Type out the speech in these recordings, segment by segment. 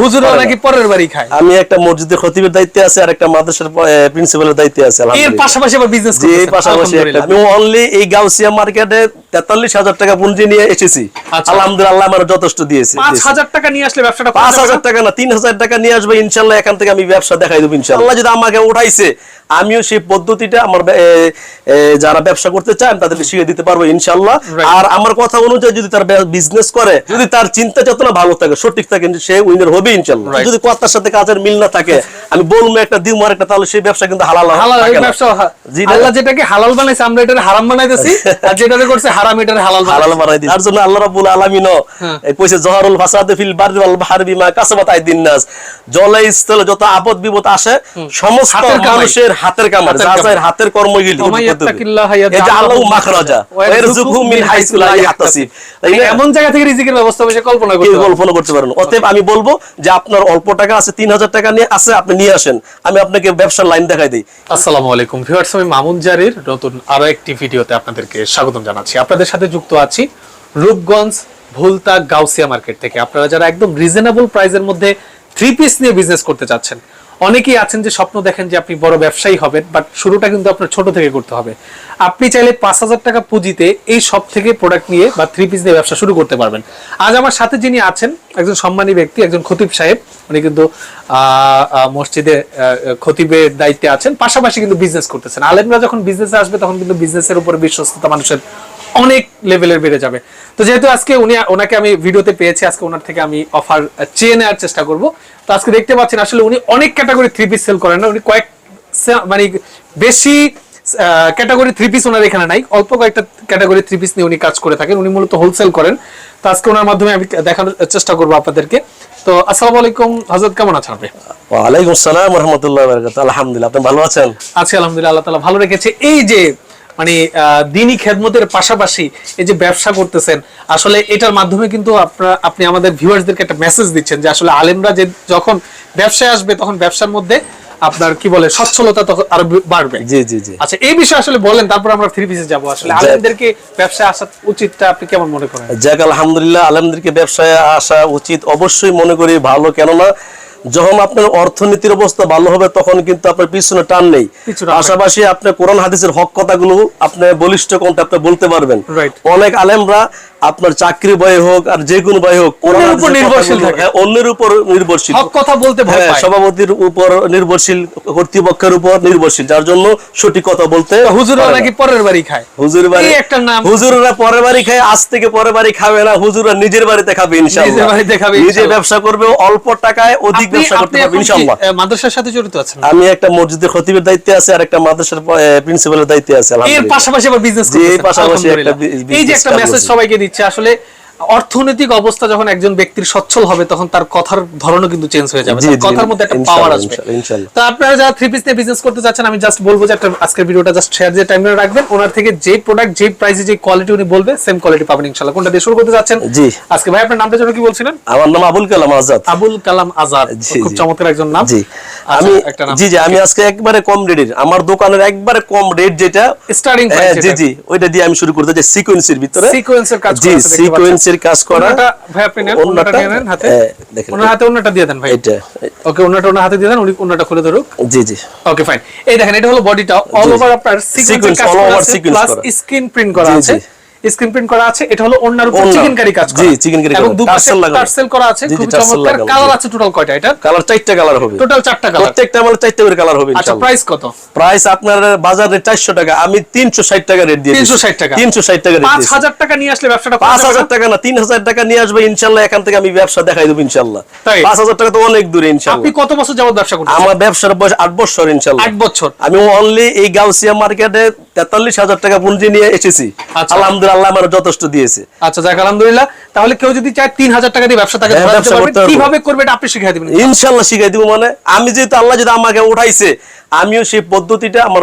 হুজুররা নাকি পরের বাড়ি খায়? আমি একটা মসজিদের খতিবের দায়িত্বে আছে আর একটা মাদ্রাসার প্রিন্সিপালের দায়িত্বে আছে এর পাশাপাশি আবার বিজনেস এই পাশাপাশি আমি অনলি এই গাউসিয়া মার্কেটে তেতাল্লিশ হাজার টাকা পুঁজি নিয়ে এসেছি। আচ্ছা। আলহামদুলিল্লাহ আমার যথেষ্ট দিয়েছে। পাঁচ দিয়েছে। হাজার টাকা নিয়ে আসলে ব্যবসাটা করা পাঁচ যাবে হাজার না? টাকা না তিন হাজার টাকা নিয়ে আসবে ইনশাল্লাহ এখান থেকে আমি ব্যবসা দেখাই দেবো ইনশাল্লাহ। আল্লাহ যদি আমাকে উঠাইছে আমিও সেই পদ্ধতিটা আমার যারা ব্যবসা করতে চান তাদেরকে শিখিয়ে দিতে পারব ইনশাল্লাহ। আর আমার কথা অনুযায়ী যদি তার বিজনেস করে যদি তার চিন্তা চেতনা ভালো থাকে সঠিক থাকে সে উইনার হবে ইনশাল্লাহ যদি কথার সাথে কাজের মিল না থাকে আমি বলব একটা দিব আর একটা তাহলে সেই ব্যবসা কিন্তু হালাল হালাল ব্যবসা আল্লাহ যেটাকে হালাল বানাইছে আমরা এটাকে হারাম বানাইতেছি আর যেটাকে করছে হারাম এটাকে হালাল হালাল বানাই দিই তার জন্য আল্লাহ রাব্বুল আলামিন হ্যাঁ। এই কইছে জহরুল ফাসাদে ফিল বাররি ওয়াল বাহরি বিমা কাসাবাত আইদিন নাস। জলে স্থলে যত আপদ বিপদ আসে সমস্ত। মানুষের হাতের কামার হাতের যা কামাই। হাতের কর্মগুলি এই যে আল্লাহু মাখরাজা ওয়া ইয়ারযুকহু মিন হাইসু লা ইয়াহতাসিব। এমন জায়গা থেকে রিজিকের ব্যবস্থা বসে কল্পনা করতে কল্পনা করতে পারেন? অতএব আমি বলব যে আপনার অল্প টাকা আছে তিন হাজার টাকা নিয়ে আছে আপনি নিয়ে আসেন, আমি আপনাকে ব্যবসার লাইন দেখাই দিই। আসসালামু আলাইকুম ভিউয়ার্স, আমি মামুন জারির নতুন আরও একটি ভিডিওতে আপনাদেরকে স্বাগতম জানাচ্ছি। আপনাদের সাথে যুক্ত আছি রূপগঞ্জ ভুলতা গাউসিয়া মার্কেট থেকে। আপনারা যারা একদম রিজনেবল প্রাইসের মধ্যে থ্রি পিস নিয়ে বিজনেস করতে চাচ্ছেন অনেকেই আছেন যে স্বপ্ন দেখেন যে আপনি বড় ব্যবসায়ী হবেন বাট শুরুটা কিন্তু আপনার ছোট থেকে করতে হবে। আপনি চাইলে পাঁচ হাজার টাকা পুঁজিতে এই সব থেকে প্রোডাক্ট নিয়ে বা থ্রি পিস নিয়ে ব্যবসা শুরু করতে পারবেন। আজ আমার সাথে যিনি আছেন, একজন সম্মানী ব্যক্তি, একজন খতিব সাহেব, উনি কিন্তু মসজিদে খতিবের দায়িত্বে আছেন, পাশাপাশি কিন্তু বিজনেস করতেছেন। আলেমরা যখন বিজনেসে আসবে, তখন কিন্তু বিজনেসের উপরে বিশ্বস্ততা মানুষের অনেক লেভেলের বেড়ে যাবে। তো যেহেতু আজকে উনি ওনাকে আমি ভিডিওতে পেয়েছি আজকে ওনার থেকে আমি অফার চেয়ে নেওয়ার চেষ্টা করব। তো আজকে দেখতে পাচ্ছেন আসলে উনি অনেক ক্যাটাগরি থ্রি পিস সেল করেন না উনি কয়েক মানে বেশি ক্যাটাগরি থ্রি পিস ওনার এখানে নাই অল্প কয়েকটা ক্যাটাগরি থ্রি পিস নিয়ে উনি কাজ করে থাকেন উনি মূলত হোলসেল করেন। তো আজকে ওনার মাধ্যমে আমি দেখানোর চেষ্টা করব আপনাদেরকে। তো আসসালামু আলাইকুম হজরত কেমন আছেন আপনি? ওয়ালাইকুম আসসালাম রহমতুল্লাহ বারাকাত আলহামদুলিল্লাহ আপনি ভালো আছেন? আছি আলহামদুলিল্লাহ আল্লাহ তালা ভালো রেখেছে। এই যে মানে আহ, দিনী খেদমতের পাশাপাশি এই যে ব্যবসা করতেছেন আসলে এটার মাধ্যমে কিন্তু আপনারা আপনি আমাদের ভিউয়ার্সদেরকে একটা মেসেজ দিচ্ছেন যে আসলে আলেমরা যে যখন ব্যবসায় আসবে তখন ব্যবসার মধ্যে আপনার কি বলে সচ্ছলতা তখন আরও বাড়বে। জি জি জি। আচ্ছা এই বিষয়ে আসলে বলেন তারপর আমরা থ্রি পিসে যাব। আসলে। আলেমদেরকে ব্যবসায় আসা উচিতটা আপনি কেমন মনে করেন? যাক আলহামদুলিল্লাহ আলমদেরকে ব্যবসায় আসা উচিত। অবশ্যই মনে করি ভালো কেননা যখন আপনার অর্থনীতির অবস্থা ভালো হবে তখন কিন্তু আপনার পিছনে টান নেই। পাশাপাশি আপনি কোরআন হাদিসের হক কথাগুলো আপনি বলিষ্ঠ কোনটা আপনি বলতে পারবেন. অনেক আলেমরা আপনার চাকরি বয় হোক আর যে কোনো বয় হোক অন্যের উপর নির্ভরশীল থাকে। অন্যের উপর নির্ভরশীল। হক কথা বলতে ভয় হ্যাঁ, পায়। সভাপতির উপর নির্ভরশীল কর্তৃপক্ষের উপর নির্ভরশীল যার জন্য সঠিক কথা বলতে হুজুররা নাকি পরের বাড়ি খায়? হুজুর বাড়ি একটা নাম। হুজুররা পরের বাড়ি খায় আজ থেকে পরের বাড়ি খাবে না হুজুররা নিজের বাড়িতে খাবে ইনশাআল্লাহ। নিজের বাড়িতে খাবে নিজে ব্যবসা করবে অল্প টাকায় অধিক ব্যবসা করতে পারবে ইনশাআল্লাহ। মাদ্রাসার সাথে জড়িত আছেন? আমি একটা মসজিদের খতিবের দায়িত্বে আছে আর একটা মাদ্রাসার প্রিন্সিপালের দায়িত্বে আছে এর পাশাপাশি আবার বিজনেস জি, এর পাশাপাশি একটা এই যে একটা মেসেজ। সবাইকে দিচ্ছে। আসলে অর্থনৈতিক অবস্থা যখন একজন ব্যক্তির সচ্ছল হবে তখন তার কথার ধরনও কিন্তু চেঞ্জ হয়ে যাবে। কথার মধ্যে একটা পাওয়ার আসবে। তো আপনারা যারা থ্রি পিস নিয়ে বিজনেস করতে চাচ্ছেন আমি জাস্ট বলব যে একটা আজকের ভিডিওটা জাস্ট শেয়ার যে টাইমে রাখবেন। ওনার থেকে যে প্রোডাক্ট যে প্রাইসে যে কোয়ালিটি উনি বলবে সেম কোয়ালিটি পাবেন ইনশাআল্লাহ কোনটা দিয়ে শুরু করতে যাচ্ছেন? জি। আজকে ভাই আপনার নামটা যেন কি বলছিলেন? আমার নাম আবুল কালাম আজাদ। আবুল কালাম আজাদ। খুব চমৎকার একজন নাম। জি। আমি জি জি আমি আজকে একবারে কম রেটের। আমার দোকানের একবারে কম রেট যেটা price হ্যাঁ, জি জি ওইটা দিয়ে আমি শুরু করতে চাই সিকোয়েন্সের ভিতরে। সিকোয়েন্সের কাজ জি সিকোয়েন্সের কাজ করা। ভাই আপনি নেন ওনাটা নেন হাতে। দেখেন। ওনার হাতে ওনাটা দিয়ে দেন ভাই। এটা ওকে ওনাটা ওনার হাতে দিয়ে দেন উনি ওনাটা খুলে ধরুক। জি জি। ওকে ফাইন এই দেখেন এটা হলো বডিটা অল ওভার আপনার সিকোয়েন্স করা over আছে sequence প্লাস স্ক্রিন প্রিন্ট করা আছে। স্ক্রিন প্রিন্ট করা আছে এটা হলো ওন্নার উপর চিকেন কারি কাজ করা। জি, chicken curry এবং করা। দুপাশে লাগানো। টার্সেল করা আছে খুব চমৎকার। কালার আছে টোটাল কয়টা এটা? কালার চারটা কালার হবে। টোটাল চারটা কালার প্রত্যেকটা চারটা করে কালার হবে আচ্ছা প্রাইস কত? প্রাইস আপনার বাজারে চারশো টাকা আমি তিনশো ষাট টাকা রেট দিয়ে 360 টাকা। তিনশো ষাট টাকা রেট পাঁচ দিয়েছি। হাজার টাকা নিয়ে আসলে ব্যবসাটা করা পাঁচ যাবে হাজার না? টাকা না তিন হাজার টাকা নিয়ে আসবে ইনশাল্লাহ এখান থেকে আমি ব্যবসা দেখাই দেবো? পাঁচ হাজার টাকা তো অনেক দূরে আপনি কত বছর যাবত ব্যবসা করছেন আমার ব্যবসার বয়স আট বছর ইনশাল্লাহ। আট বছর। আমি অনলি এই গাউসিয়া মার্কেটে তেতাল্লিশ হাজার টাকা পুঁজি নিয়ে এসেছি। আচ্ছা। আলহামদুলিল্লাহ আল্লাহ আমার যথেষ্ট দিয়েছে। আচ্ছা যাক আলহামদুলিল্লাহ। তাহলে কেউ যদি চায় তিন হাজার টাকা দিয়ে ব্যবসা হ্যাঁ। কীভাবে করবে এটা আপনি শিখিয়ে দিবেন ইনশাল্লাহ শিখাই দিব মানে। আমি যেহেতু আল্লাহ যদি আমাকে উঠাইছে আমিও সেই পদ্ধতিটা আমার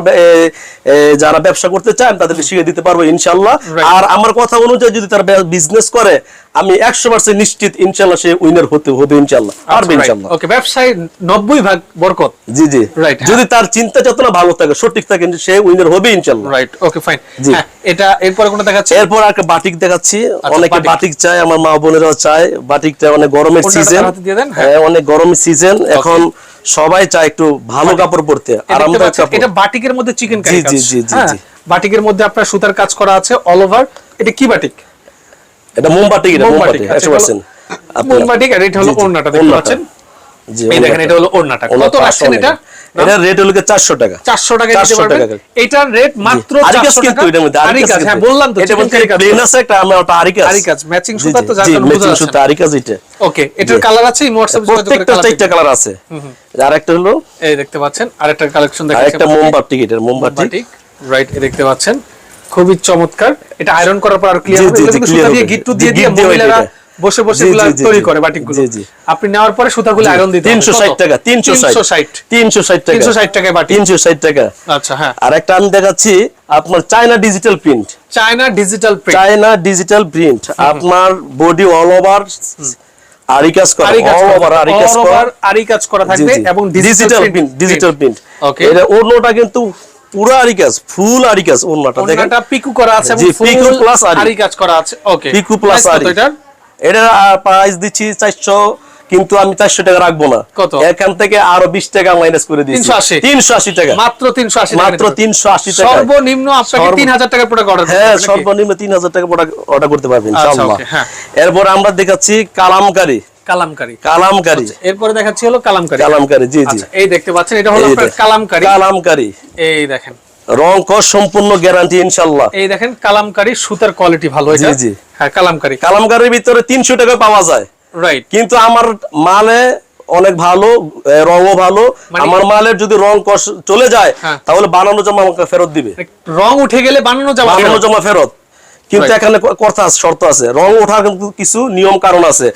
যারা ব্যবসা করতে চান তাদেরকে শিখিয়ে দিতে পারব ইনশাল্লাহ আর আমার কথা অনুযায়ী যদি তার বিজনেস করে আমি একশো পার্সেন্ট নিশ্চিত ইনশাল্লাহ সে উইনার হতে হবে ইনশাল্লাহ পারবে ইনশাল্লাহ ওকে ব্যবসায় নব্বই ভাগ বরকত। জি জি। Right, হ্যাঁ। যদি তার চিন্তা চেতনা ভালো থাকে সঠিক থাকে সে উইনার হবে ইনশাল্লাহ রাইট ওকে ফাইন এটা এরপরে কোনটা দেখাচ্ছে? এরপর একটা বাটিক দেখাচ্ছি। অনেকে বাটিক। চায় আমার মা বোনেরাও চায়। বাটিকটা অনেক গরমের সিজন হ্যাঁ। অনেক গরমের সিজন এখন সবাই চায় একটু ভালো কাপড় পরতে এই দেখতে আরামদায়ক কাপড়। এটা বাটিকের মধ্যে চিকেন কারি জি, জি, জি, হ্যাঁ, জি। বাটিকের মধ্যে আপনার সুতার কাজ করা আছে অল ওভার এটা কি বাটিক? এটা মোমবাটিক এটা মোমবাটিক আচ্ছা, একশো পার্সেন্ট মোমবাটিক আর এটা হলো ওড়নাটা দেখতে পাচ্ছেন? এই দেখেন এটা হলো ওড়নাটা। কত রাখছেন এটা? এটা রেট হলো চারশো টাকা। চারশো টাকা দিতে পারবেন। এটার রেট মাত্র আরিকাস চারশো কিন্তু টাকা। এটার মধ্যে আরিকাস আরিকাস হ্যাঁ বললাম তো এটা বলতে প্লেন আছে। একটা আমরা ওটা আরিকাস আরিকাস, matching সুতা তো জি, যার জি, কারণে বুঝতে matching পারছেন। সুতা আরিকাস এটা। ওকে এটার কালার আছে হোয়াটসঅ্যাপ প্রত্যেকটা চারটা কালার আছে। আর একটা হলো এই দেখতে পাচ্ছেন আরেকটা কালেকশন দেখাচ্ছি রাইট এই দেখতে পাচ্ছেন। খুবই চমৎকার। এটা আয়রন করার পর আর ক্লিয়ার হবে। সুতা দিয়ে গিট্টু দিয়ে দিয়ে মহিলারা। বসে বসে তৈরি করে বাটিকগুলো। আপনি নেওয়ার পরে সুতাগুলো আয়রন দিতে হবে তিনশো ষাট টাকা তিনশো ষাট। তিনশো ষাট। তিনশো ষাট টাকা। বাটি। তিনশো ষাট টাকা। আচ্ছা হ্যাঁ। আর একটা আমি দেখাচ্ছি আপনার China digital print China digital print China digital print আপনার বডি অল ওভার আরি কাজ করা অল ওভার আরি কাজ করা। আরি কাজ করা থাকবে এবং digital print digital print okay এটা ওড়নাটা কিন্তু পুরো আরি কাজ ফুল আরি কাজ ওড়নাটা দেখেন। পিকু করা আছে এবং ফুল কাজ করা আছে। ওকে পিকু প্লাস আরি এটার এটা প্রাইস দিচ্ছি চারশো কিন্তু আমি চারশো টাকা রাখব না। কত? এখান থেকে আরও বিশ টাকা মাইনাস করে দিচ্ছি তিনশো আশি। টাকা। মাত্র 380 টাকা মাত্র নিতে হবে। 380 টাকা। সর্বনিম্ন আপনাকে সর্ব- 3000 প্রোডাক্ট অর্ডার হ্যাঁ সর্বনিম্ন তিন হাজার টাকা অর্ডার করতে পারবেন আচ্ছা, হ্যাঁ। এরপর আমরা দেখাচ্ছি কালামকারি। কালামকারি। কালামকারি। এরপরে দেখাচ্ছি হলো কালামকারি। কালামকারি জি জি। আচ্ছা এই দেখতে পাচ্ছেন এটা হলো আপনার। কালামকারি। কালামকারি। এই দেখেন। রং সম্পূর্ণ গ্যারান্টি ইনশাআল্লাহ। এই দেখেন কালামকারি সুতার কোয়ালিটি ভালো জি, জি। হ্যাঁ কালামকারি। কালামকারির ভিতরে তিনশো টাকা পাওয়া যায়। রাইট কিন্তু আমার মালে অনেক ভালো রঙও ভালো। মানে- আমার মালের যদি রং চলে যায় হ্যাঁ। তাহলে বানানো জমা আমাকে ফেরত দিবে। রং উঠে গেলে বানানো জমা বানানো জমা ফেরত। কিন্তু এখানে কথা শর্ত আছে। রং ওঠার কিন্তু কিছু নিয়ম কারণ আছে।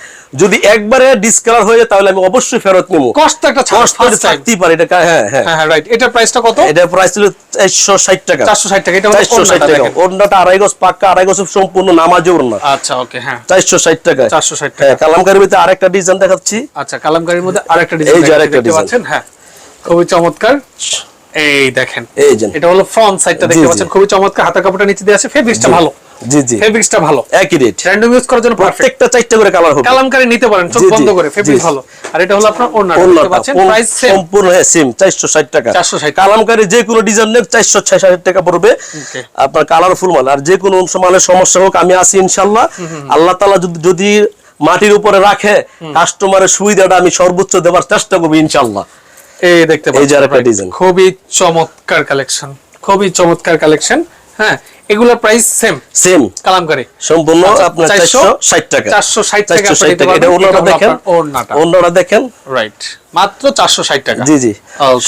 যদি একবারে ডিসকালার হয়ে যায় তাহলে আমি অবশ্যই ফেরত নিবো। কষ্ট একটা কষ্ট থাকতেই পারে এটা হ্যাঁ হ্যাঁ। হ্যাঁ হ্যাঁ রাইট এটার প্রাইসটা কত? এটা প্রাইস ছিল চারশো ষাট টাকা। 460 টাকা এটা হলো চারশো ষাট ওড়নাটা টাকা। দেখেন। ওড়নাটা আড়াই গজ পাক্কা আড়াই গজ সম্পূর্ণ নামাজে আচ্ছা ওকে হ্যাঁ। চারশো ষাট টাকা 460 টাকা। হ্যাঁ কালামকারির ভিতরে আরেকটা ডিজাইন দেখাচ্ছি। আচ্ছা কালামকারির মধ্যে আরেকটা এই ডিজাইন যে আরেকটা design। হ্যাঁ খুবই চমৎকার। এই দেখেন। এই যে। এটা হলো ফ্রন্ট সাইডটা দেখতে। পাচ্ছেন। খুবই চমৎকার হাতের কাপড়টা নিচে দিয়ে আছে ফেব্রিক্সটা ভালো। জি জি। ফেব্রিক্সটা ভালো। একই রেট র্যান্ডম ইউজ করার জন্য পারফেক্ট প্রত্যেকটা চারটা করে কালার হবে। কালামকারি নিতে পারেন চোখ বন্ধ করে ফেব্রিক ভালো। আর এটা হলো আপনার ওড়না। দেখতে পাচ্ছেন প্রাইস সেম সম্পূর্ণ হ্যাঁ সেম চারশো ষাট টাকা। 460 কালামকারি যে কোনো ডিজাইন চারশো ষাট টাকা পড়বে। আপনার কালারফুল মাল। আর যে কোনো মালের সমস্যা হোক আমি আছি ইনশাল্লাহ। আল্লাহ তালা যদি মাটির উপরে রাখে কাস্টমারের সুবিধাটা আমি সর্বোচ্চ দেওয়ার চেষ্টা করব ইনশাল্লাহ। এই দেখতে পাচ্ছেন। খুবই চমৎকার কালেকশন খুবই চমৎকার কালেকশন হ্যাঁ এগুলোর প্রাইস সেম সেম কালামকারি। সম্পূর্ণ আচ্ছা, আপনার 400 চারশো ষাট টাকা। 460 টাকা 460 টাকা। এটা ওড়নাটা। দেখেন দেখেন। রাইট মাত্র চারশো ষাট টাকা। জি জি।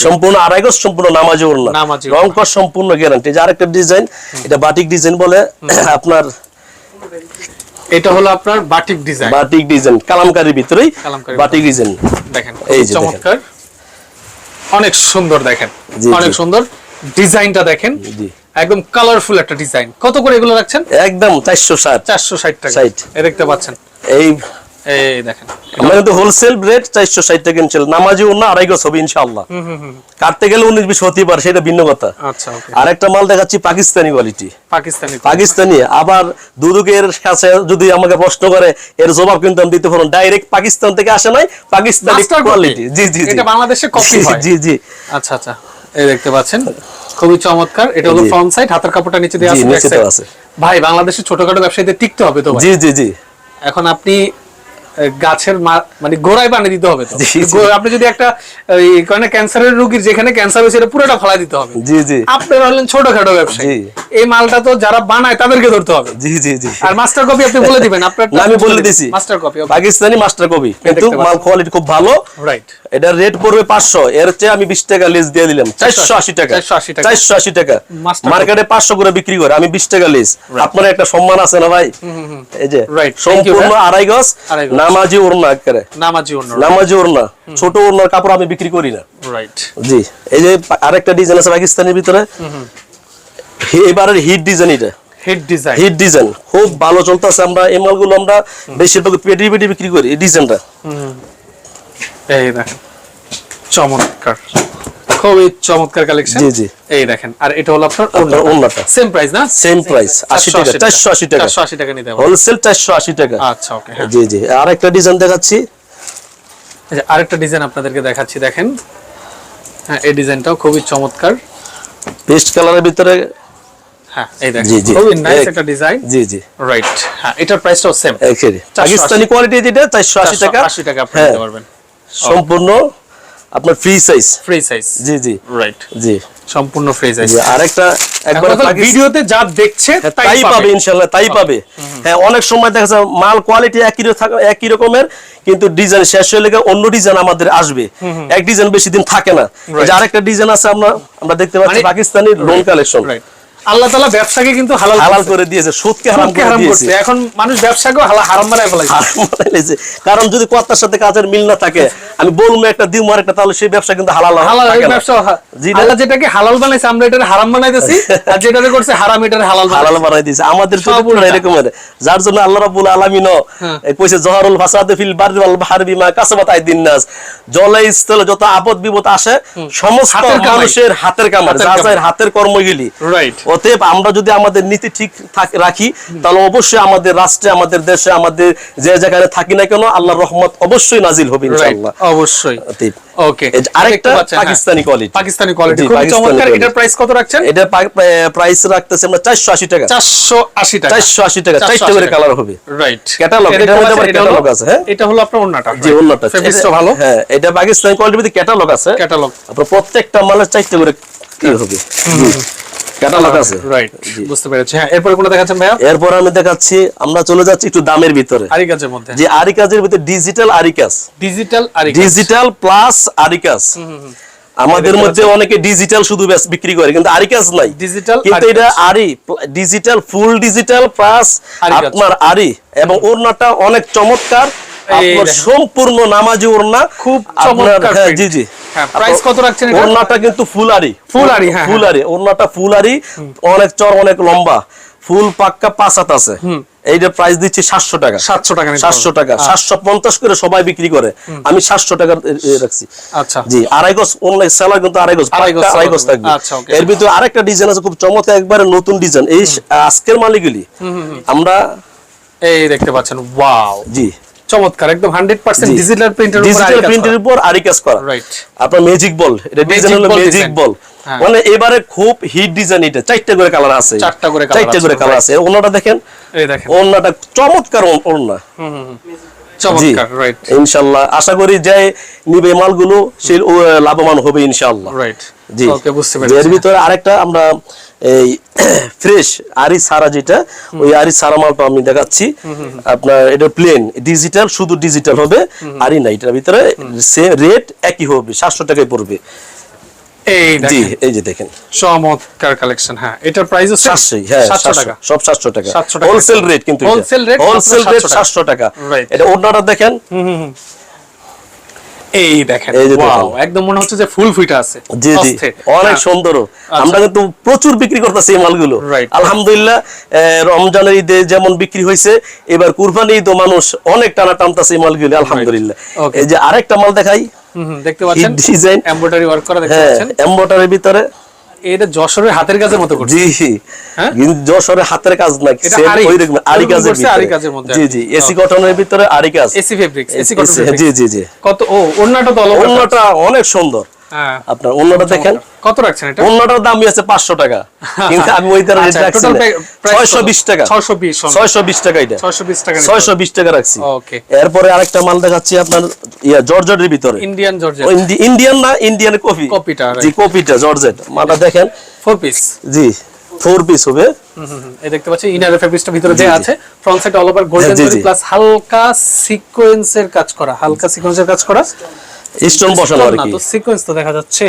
সম্পূর্ণ আড়াই গজ সম্পূর্ণ নামাজি ওড়না। নামাজি রং সম্পূর্ণ গ্যারান্টি যে আরেকটা ডিজাইন এটা বাটিক ডিজাইন বলে আপনার এটা হলো আপনার বাটিক ডিজাইন বাটিক ডিজাইন কালামকারির ভিতরেই বাটিক ডিজাইন দেখেন এই যে চমৎকার। অনেক সুন্দর দেখেন। অনেক সুন্দর। ডিজাইনটা দেখেন। জি। একদম কালারফুল একটা ডিজাইন কত করে এগুলো রাখছেন? একদম চারশো ষাট। চারশো ষাট টাকা। 60 এই দেখতে পাচ্ছেন। এই এই দেখেন। আমরা কিন্তু হোলসেল রেট চারশো ষাট টাকা ইনশাল নামাজি ওড়না আড়াই গজ হবে ইনশাল্লাহ কাটতে গেলে উনিশ বিশ হতেই পারে সেটা ভিন্ন কথা। আচ্ছা ওকে। আরেকটা মাল দেখাচ্ছি পাকিস্তানি কোয়ালিটি পাকিস্তানি পাকিস্তানি আবার দুদুকের কাছে যদি আমাকে প্রশ্ন করে এর জবাব কিন্তু আমি দিতে পারব ডাইরেক্ট পাকিস্তান থেকে আসে নাই পাকিস্তানি কোয়ালিটি জি জি এটা বাংলাদেশে হয়? জি জি। আচ্ছা আচ্ছা। এই দেখতে পাচ্ছেন। খুবই চমৎকার। এটা হলো ফ্রন্ট সাইড হাতের কাপড়টা নিচে দিয়ে আছে নিচে back আছে। ভাই বাংলাদেশে ছোটখাটো ব্যবসায়ীদের টিকতে হবে তো ভাই? জি জি জি। এখন আপনি গাছের মা- মানে গোড়ায় বানিয়ে দিতে হবে তো? আপনি যদি একটা ক্যান্সারের রোগীর যেখানে ক্যান্সার হয়েছে এটা পুরোটা ফলা দিতে হবে। জি জি। আপনারা হলেন ছোটখাটো ব্যবসায়ী। এই মালটা তো যারা বানায় তাদেরকে ধরতে হবে। জি জি জি। আর মাস্টার কপি আপনি বলে দিবেন আপনার আমি বলে দিছি। Master copy Pakistani master copy কিন্তু মাল কোয়ালিটি খুব ভালো। রাইট এটার রেট পড়বে পাঁচশো। এর চেয়ে আমি বিশ টাকা লেস দিয়ে দিলাম। চারশো আশি। টাকা। 480 টাকা। চারশো আশি টাকা। মার্কেটে পাঁচশো করে বিক্রি করে। আমি বিশ টাকা লেস আপনার একটা সম্মান আছে না ভাই? এই যে you, সম্পূর্ণ। আড়াই গজ। নামাজি ওড়না একেবারে। নামাজি অন্য নামাজি ওড়না। ছোট ওড়নার কাপড় আমি বিক্রি করি না। রাইট জি। এই যে আরেকটা ডিজাইন আছে পাকিস্তানের ভিতরে। এবারের হিট ডিজাইন এটা। ডিজাইন হিট ডিজাইন খুব ভালো চলতেছে আমরা এই মালগুলো আমরা বেশিরভাগ পেটি পেটি বিক্রি করি এই ডিজাইনটা এই দেখেন চমৎকার। খুবই চমৎকার কালেকশন জি, জি। এই দেখেন আর এটা হলো আপনার সেম প্রাইস না? সেম প্রাইস আশি টাকা চারশো আশি টাকা। চারশো আশি টাকা। নিতে হবে। হোলসেল চারশো আশি টাকা। আচ্ছা ওকে হ্যাঁ। জি জি। আর একটা ডিজাইন দেখাচ্ছি। যে আরেকটা ডিজাইন আপনাদেরকে দেখাচ্ছি দেখেন। হ্যাঁ এই ডিজাইনটাও খুবই চমৎকার। পেস্ট কালারের ভিতরে হ্যাঁ এই দেখেন জি জি। খুবই নাইস একটা ডিজাইন জি জি। রাইট হ্যাঁ এটার প্রাইসটাও সেম একেবারে 480 পাকিস্তানি কোয়ালিটি যেটা চারশো আশি টাকা। আশি টাকা আপনি হ্যাঁ নিতে পারবেন। সম্পূর্ণ আপনার ফ্রি সাইজ ফ্রি সাইজ জি জি। রাইট জি। সম্পূর্ণ ফ্রি সাইজ আরেকটা একবার ভিডিওতে যা দেখছে তাই পাবে তাই পাবে। হ্যাঁ অনেক সময় দেখা যায় মাল কোয়ালিটি একই একই রকমের কিন্তু ডিজাইন শেষ হয়ে গেলে অন্য ডিজাইন আমাদের আসবে। এক ডিজাইন বেশি দিন থাকে না। যে আরেকটা ডিজাইন আছে আমরা আমরা দেখতে পাচ্ছি মানে- পাকিস্তানি লোন কালেকশন রাইট আল্লাহ তাআলা ব্যবসাকে কিন্তু হালাল হালাল করে দিয়েছে সুদকে হারাম করে দিয়েছে। এখন মানুষ ব্যবসাকেও হালা- হারাম বানায় ফেলাইছে বানাইছে। কারণ যদি কথার সাথে কাজের মিল না থাকে আমি বলব একটা দিম আর একটা তাহলে সেই ব্যবসা কিন্তু হালাল হালাল এই। ব্যবসা জি আল্লাহ যেটাকে হালাল বানাইছে আমরা এটাকে হারাম বানাইতেছি আর যেটাকে করছে হারাম এটাকে হালাল হালাল বানাই দিয়েছে। আমাদের চরিত্র উল্টা। এরকমের যার জন্য আল্লাহ রাব্বুল আলামিন হ্যাঁ। কইছে জহরুল ফাসাদে ফিল বাররি ওয়াল বাহরি বিমা কাসাবাত আইদিন নাস। জলে স্থলে যত আপদ বিপদ আসে সমস্ত মানুষের হাতের কামার হাতের যা হাতের কর্মগুলি। রাইট অতএব আমরা যদি আমাদের নীতি ঠিক রাখি তাহলে অবশ্যই আমাদের রাষ্ট্রে আমাদের দেশে আমাদের যে যেখানে থাকি না কেন আল্লাহর রহমত অবশ্যই নাজিল হবে ইনশাআল্লাহ। অবশ্যই। ওকে আরেকটা পাকিস্তানি কোয়ালিটি পাকিস্তানি কোয়ালিটি খুব চমৎকার। এটার প্রাইস কত রাখছেন? এটা প্রাইস রাখতেছে আমরা চারশো আশি টাকা। 480 টাকা। চারশো আশি টাকা। 480 করে কালার হবে। রাইট Catalog, এটার মধ্যে আবার catalog আছে, হ্যাঁ? এটা হলো আপনার ওন্নাটা জি অন্যটা ফেব্রিক্সটা ভালো? হ্যাঁ এটা পাকিস্তানি কোয়ালিটির মধ্যে ক্যাটালগ আছে। ক্যাটালগ আপনার প্রত্যেকটা মালের চারটে করে কি হবে। ক্যাটালগ আছে। রাইট বুঝতে পেরেছি। হ্যাঁ এরপরে কোনটা দেখাচ্ছেন ভাইয়া? এরপর আমি দেখাচ্ছি আমরা চলে যাচ্ছি একটু দামের ভিতরে। আরি কাজের মধ্যে। যে আরিকাজের ভিতরে ডিজিটাল আরিকাজ ডিজিটাল আরি ডিজিটাল প্লাস আরিকাস আমাদের মধ্যে অনেকে ডিজিটাল শুধু বিক্রি করে কিন্তু আরিকাজ নাই। Digital কিন্তু এটা আরি ডিজিটাল ফুল ডিজিটাল প্লাস আপনার আরি। এবং ওড়নাটা অনেক চমৎকার। আপনার সম্পূর্ণ নামাজি ওড়না। খুব চমৎকার হ্যাঁ, জি জি। হ্যাঁ, কত রাখছেন এটা? ওড়নাটা কিন্তু ফুল আরি ফুল আরি, হ্যাঁ, ওড়নাটা অনেক চর অনেক লম্বা। ফুল পাক্কা পাঁচ হাত আছে। এইটা প্রাইস দিচ্ছি সাতশো টাকা। 700 টাকা সাতশো টাকা। সাতশো পঞ্চাশ করে সবাই বিক্রি করে। আমি সাতশো টাকা রাখছি। আচ্ছা। জি আড়াই গজ অনলাইন সেলার কিন্তু আড়াই গজ আড়াই থাকবে। আচ্ছা, এর ভিতরে আরেকটা ডিজাইন আছে খুব চমৎকার একবারে নতুন ডিজাইন এই আজকের মালিকগুলি। আমরা এই দেখতে পাচ্ছেন ওয়াও জি। চমৎকার একদম 100% ডিজিটাল প্রিন্টের উপর ডিজিটাল প্রিন্টের উপর আরি কাজ করা। Right. আপনার ম্যাজিক বল এটা ডিজাইন হলো ম্যাজিক বল। মানে এবারে খুব হিট ডিজাইন এটা চারটা করে কালার আছে। চারটা করে colour চারটা করে কালার আছে। ওনাটা দেখেন। এই দেখেন। ওনাটা চমৎকার ওনা চমৎকার রাইট ইনশাআল্লাহ আশা করি যে নিবে মালগুলো সে ও, লাভবান হবে ইনশাআল্লাহ রাইট জি। ওকে বুঝতে এর ভিতরে আরেকটা আমরা এই ফ্রেশ আরি সারা যেটা ওই আরি সারা মালটা আমি দেখাচ্ছি। আপনার এটা প্লেন ডিজিটাল শুধু ডিজিটাল হবে আরি না এটার ভিতরে সে রেট একই হবে সাতশো টাকায় পড়বে। এই জি এই যে দেখেন। চমৎকার কালেকশন হ্যাঁ এটার প্রাইস সাতশো হ্যাঁ টাকা। সব সাতশো টাকা। হোলসেল রেট কিন্তু Wholesale rate হোলসেল রেট টাকা। সাতশো টাকা। এটা ওনাটা দেখেন। এই দেখেন এই দেখেন ওয়াও একদম মনে হচ্ছে যে ফুল ফিটা আছে জি জি। অনেক হ্যাঁ। সুন্দর। আমরা কিন্তু প্রচুর বিক্রি করতেছি এই মালগুলো। আলহামদুলিল্লাহ রমজানের ঈদে যেমন বিক্রি হয়েছে এবার কুরবানি ঈদও মানুষ অনেক টানা টানতেছে এই মালগুলো আলহামদুলিল্লাহ। এই যে আরেকটা মাল দেখাই। দেখতে পাচ্ছেন। ডিজাইন এমব্রয়ডারি ওয়ার্ক করা দেখতে হ্যাঁ পাচ্ছেন। এমব্রয়ডারির ভিতরে। এটা যশোরের হাতের কাজের মতো করছে। জি হ্যাঁ? কিন্তু যশোরের হাতের কাজ না সেম ওই রকম কাজের ভিতরে। আরি কাজের মধ্যে। জি জি এসি কটনের ভিতরে আরি কাজ। এসি ফেব্রিক্স এসি কটন জি জি জি। কত ও ওন্নাটা তো অন্যটা অনেক সুন্দর। আপনার অন্যটা দেখেন। কত রাখছেন এটা? অন্যটার দামই আছে পাঁচশো টাকা। কিন্তু আমি ওই তার আচ্ছা, price ছয়শো বিশ কত? টাকা 620 শোন। ছয়শো বিশ টাকা এটা। 620 টাকা নিতে ছয়শো বিশ টাকা রাখছি। Okay. এরপরে আরেকটা মাল দেখাচ্ছি আপনার ইয়া জর্জেটের ভিতরে। ইন্ডিয়ান জর্জেট ইন্ডিয়ান না ইন্ডিয়ান কফি কপিটা, জি কপিটা জর্জেট। মালটা দেখেন। ফোর পিস জি ফোর পিস হবে। এই দেখতে পাচ্ছি ইনারের ফেব্রিক্সটা ভিতরে দেয়া আছে। Front side all over golden হ্যাঁ। প্লাস হালকা সিকোয়েন্সের কাজ করা। হালকা সিকোয়েন্সের কাজ করা। স্টোন বসানো আর কি। সিকোয়েন্স তো দেখা যাচ্ছে।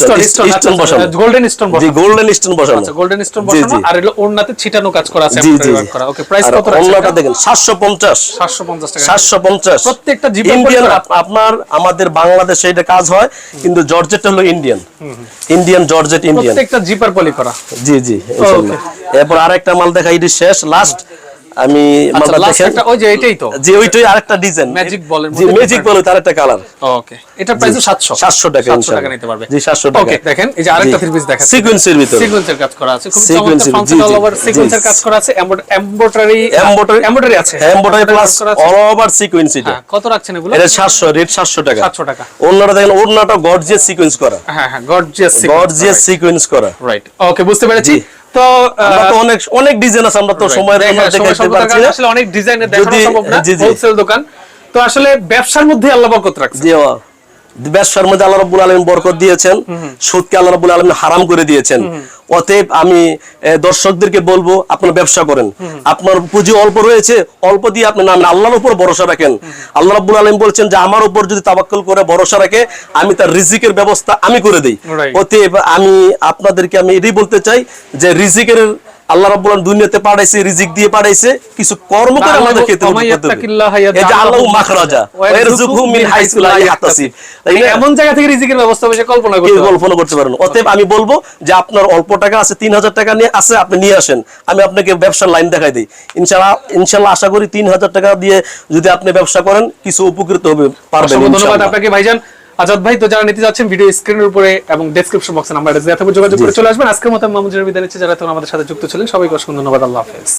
Stone, stone বসানো। গোল্ডেন স্টোন বসানো গোল্ডেন স্টোন বসানো আচ্ছা গোল্ডেন স্টোন বসানো আর এগুলো ওড়নাতে ছিটানো কাজ করা আছে জি জি embroidery work করা। ওকে প্রাইস কত রাখছেন দেখেন সাতশো পঞ্চাশ। 750 টাকা। সাতশো পঞ্চাশ। প্রত্যেকটা ইন্ডিয়ান আপনার আমাদের বাংলাদেশে এটা কাজ হয় কিন্তু জর্জেটটা হলো ইন্ডিয়ান ইন্ডিয়ান জর্জেট ইন্ডিয়ান প্রত্যেকটা জিপার পলি করা। জি জি। এরপর আরেকটা মাল দেখা এটি শেষ লাস্ট আমি আচ্ছা ওই যে এটাই তো। যে ওইটাই আরেকটা ডিজাইন Magic ball জি ম্যাজিক বল তার একটা কালার ওকে এটা প্রাইস 700 700 টাকা 700 টাকা নিতে পারবে। জি 700 টাকা। ওকে দেখেন এই যে আরেকটা থ্রি পিস দেখাচ্ছি। সিকোয়েন্সের ভিতরে। সিকোয়েন্সের কাজ করা আছে। খুব চমৎকার এর, অল ওভার সিকোয়েন্সের কাজ করা আছে। এমব্রয়ডারি Embroidery- এমব্রয়ডারি আছে। এমব্রয়ডারি প্লাস কাজ করা আছে। অল ওভার সিকোয়েন্স এটা। কত রাখছেন এগুলো? এটা 700 রেট 700 টাকা। 700 টাকা। ওড়নাটা দেখেন ওড়নাটা গর্জিয়াস সিকোয়েন্স করা। হ্যাঁ হ্যাঁ গর্জিয়াস গর্জিয়াস সিকোয়েন্স করা। রাইট ওকে বুঝতে পেরেছি। তো অনেক অনেক ডিজাইন আছে আমরা তো সময়ের জন্য সময় দেখাইতে স্বল্পতার পারছি না। আসলে অনেক ডিজাইনের দেখানো সম্ভব না জি, জি। হোলসেল দোকান। তো আসলে ব্যবসার মধ্যে আল্লাহ বরকত রাখছে। ব্যবসার মধ্যে আল্লাহ রাব্বুল আলামিন বরকত দিয়েছেন। সুদকে আল্লাহ রাব্বুল আলামিন হারাম করে দিয়েছেন। অতএব আমি দর্শকদেরকে বলব আপনারা ব্যবসা করেন। আপনার পুঁজি অল্প রয়েছে অল্প দিয়ে আপনি নামেন। আল্লাহর উপর ভরসা রাখেন। আল্লাহ রাব্বুল আলামিন বলছেন যে আমার উপর যদি তাবাক্কুল করে ভরসা রাখে আমি তার রিজিকের ব্যবস্থা আমি করে দিই। অতএব আমি আপনাদেরকে আমি এটাই বলতে চাই যে রিজিকের আল্লাহ রাব্বুল আলামিন দুনিয়াতে পাঠাইছে রিজিক দিয়ে পাঠাইছে কিছু কর্ম করে আমাদের খেতে ইয়াজআল এটা আল্লাহ লাহু মাখরাজা ওয়া ওয়ারযুকহু মিন হাইসু লা ইয়াহতাসিব এমন জায়গা থেকে রিজিকের ব্যবস্থা বসে কল্পনা করতে কল্পনা করতে পারেন অতএব আমি বলব যে আপনার অল্প টাকা আছে তিন হাজার টাকা নিয়ে আছে আপনি নিয়ে আসেন। আমি আপনাকে ব্যবসার লাইন দেখাই দিই। ইনশাল্লাহ ইনশাল্লাহ আশা করি তিন হাজার টাকা দিয়ে যদি আপনি ব্যবসা করেন কিছু উপকৃত হবে পারবেন ধন্যবাদ আপনাকে ভাইজান। আজাদ ভাই তো যারা নিতে যাচ্ছেন ভিডিও স্ক্রিনের উপরে এবং ডেসক্রিপশন বক্সে নাম্বার দেওয়া থাকবে যোগাযোগ করে চলে আসবেন। আজকের মতো মামুজের বিদায় নিচ্ছে যারা তখন আমাদের সাথে যুক্ত ছিলেন সবাইকে অসংখ্য ধন্যবাদ। আল্লাহ হাফেজ।